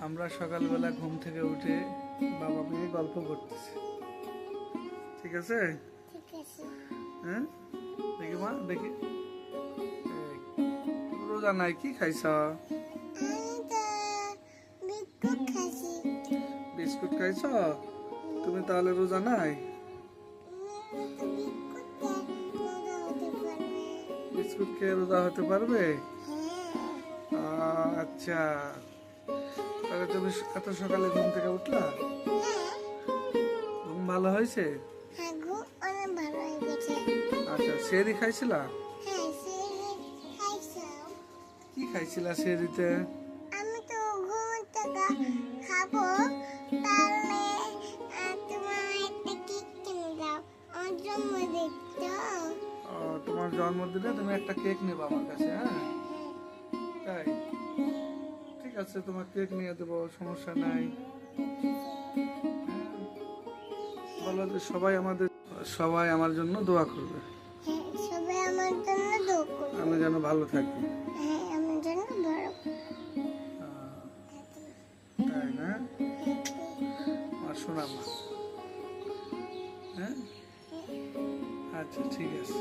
আমরা সকালবেলা ঘুম থেকে উঠে বাবা মেয়ে গল্প করতেছি। ঠিক আছে? হ্যাঁ? দেখি মা দেখি। রোজা নাই কি খাইছ? বিস্কুট খাইছ। তুমি তাহলে রোজা নাই? বিস্কুট খেয়ে রোজা হতে পারবে? হ্যাঁ। আচ্ছা। তাহলে তুমি এত সকালে ঘুম থেকে উঠলা? ঘুম ভালো হয়েছে? হ্যাঁ আচ্ছা সেরি খাইছিলা? হ্যাঁ কি খাইছিলা সেরিতে? আমি তো ঘুম থেকে খাব। তাহলে তোমার একটা কেক কিনে দাও। আমার জন্মদিন তো। ও, তোমার জন্মদিনে তুমি একটা কেক নেবে আমার কাছে হ্যাঁ? আছে তোমার কেক নিয়ে দেবো সমস্যা নাই। বলো যে সবাই আমাদের সবাই আমার জন্য দোয়া করবে। হ্যাঁ সবাই আমার জন্য দোয়া করবে। আমি যেন ভালো থাকি। হ্যাঁ তাই না? আমার শোনা মা। হ্যাঁ? আচ্ছা ঠিক আছে।